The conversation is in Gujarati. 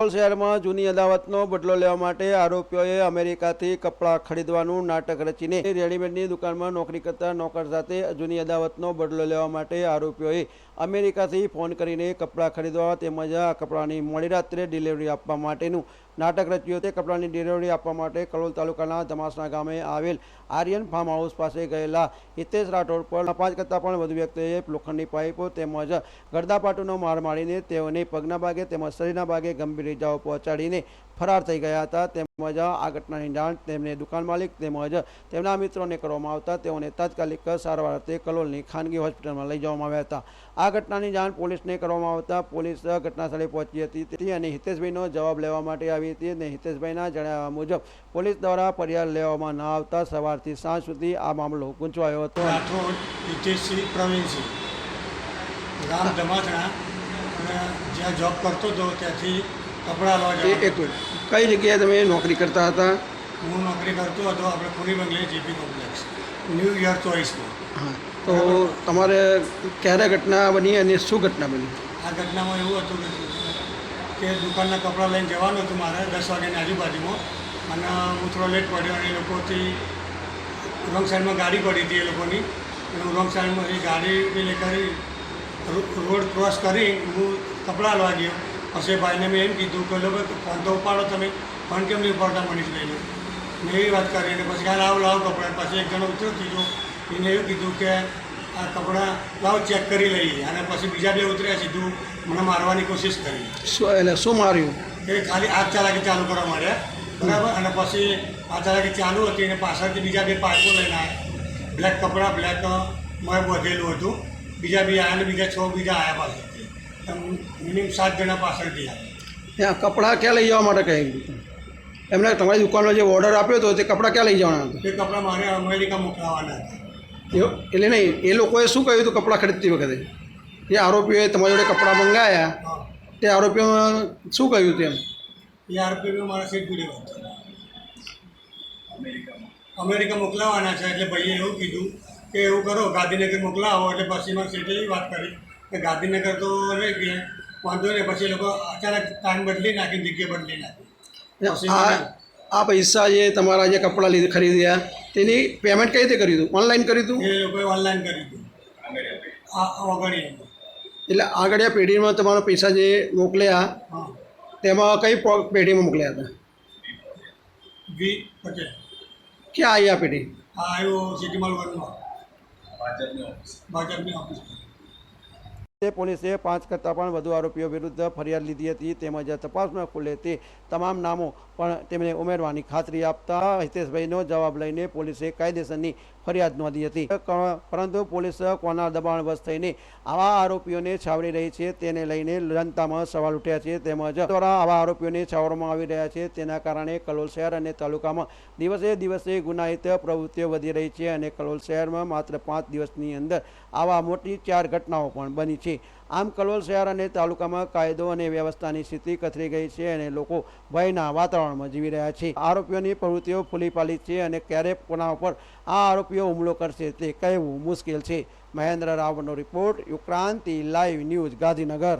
શહેરમાં જૂની અદાવતનો બદલો લેવા માટે આરોપીઓએ અમેરિકાથી કપડાં ખરીદવાનું નાટક રચીને રેડીમેડની દુકાનમાં નોકરી કરતા નોકર સાથે જૂની અદાવતનો બદલો લેવા માટે આરોપીઓએ અમેરિકાથી ફોન કરીને કપડાં ખરીદવા તેમજ આ કપડાની મોડી રાત્રે ડિલિવરી આપવા માટેનું નાટક રચ્યું તે કપડાની ડિલિવરી આપવા માટે કલોલ તાલુકાના ધમાસણા ગામે આવેલ આર્યન ફાર્મ હાઉસ પાસે ગયેલા હિતેશ રાઠોડ પર પાંચ કરતાં પણ વધુ વ્યક્તિઓએ લોખંડની પાઇપો તેમજ ગરદાપાટુનો માર મારીને તેઓને પગના ભાગે તેમજ શરીરના ભાગે ગંભીર ઇજાઓ પહોંચાડીને ફરાર થઈ ગયા હતા. તેમજ આ ઘટનાની જાણ તેમને દુકાન માલિક તેમજ તેમના મિત્રોને કરવામાં આવતા. તેઓને તાત્કાલિક સારવાર અર્થે કલોલની ખાનગી હોસ્પિટલમાં લઈ જવામાં આવ્યા હતા. આ ઘટનાની જાણ પોલીસને કરવામાં આવતા. પોલીસ ઘટનાસ્થળે પહોંચી હતી તેથી અને હિતેશભાઈનો જવાબ લેવા માટે આવી હતી અને હિતેશભાઈના જણાવ્યા મુજબ પોલીસ દ્વારા ફરિયાદ લેવામાં ન આવતા સવારથી સાંજ સુધી આ મામલો ગૂંચવાયો હતો. રાઠોડ હિતેશસિંહ પ્રવીણસિંહ ગામ ધમાથણા અને જ્યાં જોબ કરતો હતો ત્યાંથી કપડાં લેવા એક મિનિટ કઈ જગ્યાએ તમે નોકરી કરતા હતા? હું નોકરી કરતો હતો આપણે પૂરી બંગલે જીપી કોમ્પ્લેક્સ ન્યૂ યર ચોઈસમાં હા તો તમારે ક્યારે ઘટના બની અને શું ઘટના બની? આ ઘટનામાં એવું હતું કે દુકાનના કપડાં લઈને જવાનું હતું મારે દસ વાગ્યાની આજુબાજુમાં. અને હું થોડો લેટ પડ્યો અને એ લોકોથી રોંગ સાઈડમાં ગાડી પડી હતી એ લોકોની. અને હું રોંગ સાઈડમાં એ ગાડી પેલે કરી રોડ ક્રોસ કરી હું કપડાં લેવા ગયો. પછી ભાઈને મેં એમ કીધું કે લોકો ફોન તો ઉપાડો તમે. ફોન કેમ નહીં ઉપાડતા મનીષભાઈને મેં એવી વાત કરી અને પછી કાલે લાવ લાવો કપડાં. પછી એક જણો ઉતર્યો ત્રીજો. એને એવું કીધું કે આ કપડાં લાવ ચેક કરી લઈએ. અને પછી બીજા બે ઉતર્યા સીધું મને મારવાની કોશિશ કરી. શું એટલે શું માર્યું? એ ખાલી આઠ ચાલાકી ચાલુ કરવા માંડ્યા બરાબર? અને પછી આ ચાલાકી ચાલુ હતી અને પાછળથી બીજા બે પાઇપો લઈને આવ્યા બ્લેક કપડાં બ્લેક મેં બધેલું હતું. બીજા બી આવ્યા અને બીજા છ બીજા આવ્યા પાછળથી. મિનિમમ સાત જણા પાછળ ગયા. ત્યાં કપડાં ક્યાં લઈ જવા માટે કહ્યું એમને તમારી દુકાનનો જે ઓર્ડર આપ્યો હતો તે કપડાં ક્યાં લઈ જવાના હતા? એ કપડાં મારે અમેરિકા મોકલાવાના હતા. એટલે નહીં એ લોકોએ શું કહ્યું હતું કપડાં ખરીદતી વખતે? જે આરોપીઓએ તમારી જોડે કપડાં મંગાયા. તે આરોપીઓમાં શું કહ્યું તેમ એ આરોપીઓ મારા સીટ વાત અમેરિકા મોકલાવાના છે એટલે ભાઈએ એવું કીધું કે એવું કરો ગાંધીનગર મોકલાવો એટલે પછી મારે સીટે એવી વાત કરી. કે ગાંધીનગર તો રહી ગયા. વાંધો નહીં પછી લોકો અચાનક ટાઈમ બદલી નાખી જગ્યા બદલી નાખી. આ પૈસા જે તમારા જે કપડાં લીધે ખરીદ્યા તેની પેમેન્ટ કઈ રીતે કર્યું હતું ઓનલાઈન કર્યું હતું એ લોકોએ ઓનલાઈન કર્યું હતું વગડી એટલે આગળ્યા પેઢીમાં તમારા પૈસા જે મોકલ્યા તેમાં કઈ પેઢીમાં મોકલ્યા હતા? વી પટેલ. ક્યાં આવી આ પેઢી? આ આવ્યો સિટી મોલ ઓફિસ ભાજપની ઓફિસ તે પોલીસે પાંચ કરતાં પણ વધુ આરોપીઓ વિરુદ્ધ ફરિયાદ લીધી હતી. તેમજ તપાસમાં ખુલે તે તમામ નામો પણ તેમણે ઉમેરવાની ખાતરી આપતા હિતેશભાઈનો જવાબ લઈને પોલીસે કાયદેસરની ફરિયાદ નોંધી હતી. પરંતુ પોલીસ કોના દબાણવશ થઈને આવા આરોપીઓને છાવરી રહી છે તેને લઈને જનતામાં સવાલ ઉઠ્યા છે. તેમજ દ્વારા આવા આરોપીઓને છાવરવામાં આવી રહ્યા છે. તેના કારણે કલોલ શહેર અને તાલુકામાં દિવસે દિવસે ગુનાહિત પ્રવૃત્તિઓ વધી રહી છે અને કલોલ શહેરમાં માત્ર પાંચ દિવસની અંદર આવા મોટી ચાર ઘટનાઓ પણ બની છે. આમ કલોલ શહેર અને તાલુકામાં કાયદો અને વ્યવસ્થાની સ્થિતિ કથરી ગઈ છે અને લોકો ભયના વાતાવરણમાં જીવી રહ્યા છે. આરોપીઓની પ્રવૃત્તિઓ ફૂલી પાલી છે અને ક્યારે કોના ઉપર આ આરોપીઓ હુમલો કરશે તે કહેવું મુશ્કેલ છે. Mahendra રાવનો report Yukranti live news Gandhinagar.